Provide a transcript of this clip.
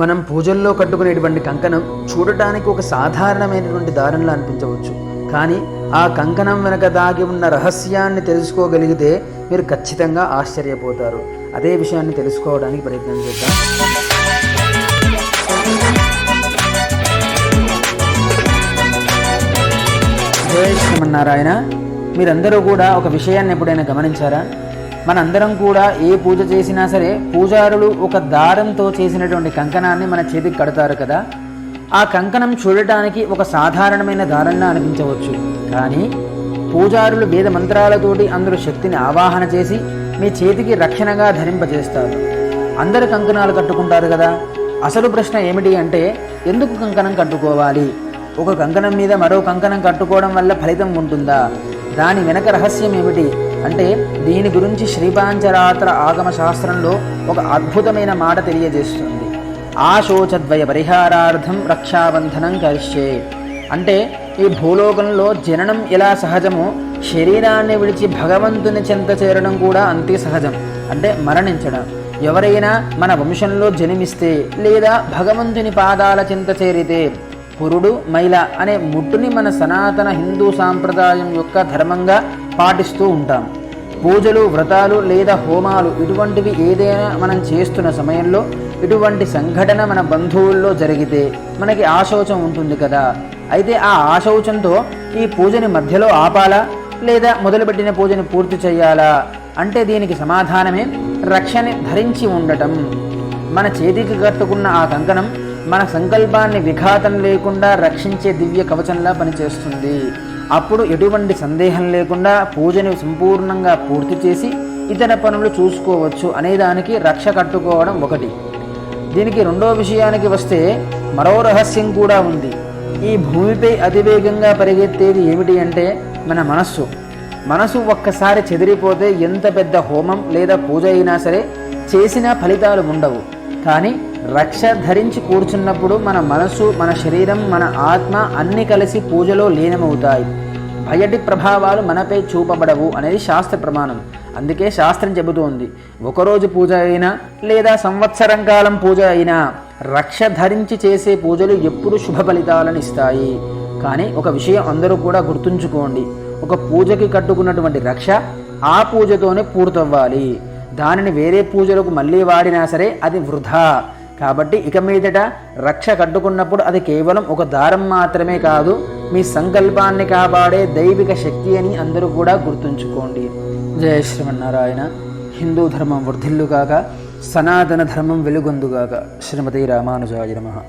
మనం పూజల్లో కట్టుకునేటువంటి కంకణం చూడటానికి ఒక సాధారణమైనటువంటి దారంలా అనిపించవచ్చు. కానీ ఆ కంకణం వెనక దాగి ఉన్న రహస్యాన్ని తెలుసుకోగలిగితే మీరు ఖచ్చితంగా ఆశ్చర్యపోతారు. అదే విషయాన్ని తెలుసుకోవడానికి ప్రయత్నం చేద్దాం. జయ శ్రీమన్నారాయణ మీరందరూ కూడా ఒక విషయాన్ని ఎప్పుడైనా గమనించారా? మనందరం కూడా ఏ పూజ చేసినా సరే పూజారులు ఒక దారంతో చేసినటువంటి కంకణాన్ని మన చేతికి కడతారు కదా. ఆ కంకణం చూడటానికి ఒక సాధారణమైన దారంలా అనిపించవచ్చు. కానీ పూజారులు వేద మంత్రాలతోటి అందరూ శక్తిని ఆవాహన చేసి మీ చేతికి రక్షణగా ధరింపజేస్తారు. అందరు కంకణాలు కట్టుకుంటారు కదా. అసలు ప్రశ్న ఏమిటి అంటే ఎందుకు కంకణం కట్టుకోవాలి? ఒక కంకణం మీద మరో కంకణం కట్టుకోవడం వల్ల ఫలితం ఉంటుందా? దాని వెనక రహస్యం ఏమిటి? అంటే దీని గురించి శ్రీపాంచరాత్ర ఆగమ శాస్త్రంలో ఒక అద్భుతమైన మాట తెలియజేస్తుంది. ఆశోచద్వయ పరిహారార్థం రక్షాబంధనం కరిష్యే. అంటే ఈ భూలోకంలో జననం ఎలా సహజమో శరీరాన్ని విడిచి భగవంతుని చెంత చేరడం కూడా అంతే సహజం. అంటే మరణించడం. ఎవరైనా మన వంశంలో జన్మిస్తే లేదా భగవంతుని పాదాల చింత చేరితే పురుడు మైల అనే ముట్టుని మన సనాతన హిందూ సాంప్రదాయం యొక్క ధర్మంగా పాటిస్తూ ఉంటాం. పూజలు వ్రతాలు లేదా హోమాలు ఇటువంటివి ఏదైనా మనం చేస్తున్న సమయంలో ఇటువంటి సంఘటన మన బంధువుల్లో జరిగితే మనకి ఆశౌచం ఉంటుంది కదా. అయితే ఆ ఆశౌచంతో ఈ పూజని మధ్యలో ఆపాలా? లేదా మొదలుపెట్టిన పూజని పూర్తి చేయాలా? అంటే దీనికి సమాధానమే రక్షణ ధరించి ఉండటం. మన చేతికి కట్టుకున్న ఆ కంకణం మన సంకల్పాన్ని విఘాతం లేకుండా రక్షించే దివ్య కవచంలా పనిచేస్తుంది. అప్పుడు ఎటువంటి సందేహం లేకుండా పూజని సంపూర్ణంగా పూర్తి చేసి ఇతర పనులు చూసుకోవచ్చు అనేదానికి రక్ష కట్టుకోవడం ఒకటి. దీనికి రెండో విషయానికి వస్తే మరో రహస్యం కూడా ఉంది. ఈ భూమిపై అతివేగంగా పరిగెత్తేది ఏమిటి అంటే మన మనస్సు. మనసు ఒక్కసారి చెదిరిపోతే ఎంత పెద్ద హోమం లేదా పూజ అయినా సరే చేసిన ఫలితాలు ఉండవు. కానీ రక్ష ధరించి కూర్చున్నప్పుడు మన మనసు మన శరీరం మన ఆత్మ అన్ని కలిసి పూజలో లీనమవుతాయి. భయటి ప్రభావాలు మనపై చూపబడవు అనేది శాస్త్ర ప్రమాణం. అందుకే శాస్త్రం చెబుతోంది ఒకరోజు పూజ అయినా లేదా సంవత్సరం కాలం పూజ అయినా రక్ష ధరించి చేసే పూజలు ఎప్పుడు శుభ ఫలితాలను ఇస్తాయి. కానీ ఒక విషయం అందరూ కూడా గుర్తుంచుకోండి ఒక పూజకి కట్టుకున్నటువంటి రక్ష ఆ పూజతోనే పూర్తవ్వాలి. దానిని వేరే పూజలకు మళ్ళీ వాడినా సరే అది వృధా. కాబట్టి ఇక మీదట రక్ష కట్టుకున్నప్పుడు అది కేవలం ఒక దారం మాత్రమే కాదు మీ సంకల్పాన్ని కాపాడే దైవిక శక్తి అని అందరూ కూడా గుర్తుంచుకోండి. జయ శ్రీమన్నారాయణ. హిందూ ధర్మం వర్ధిల్లుగాక సనాతన ధర్మం వెలుగొందుగాక. శ్రీమతి రామానుజాయ నమ.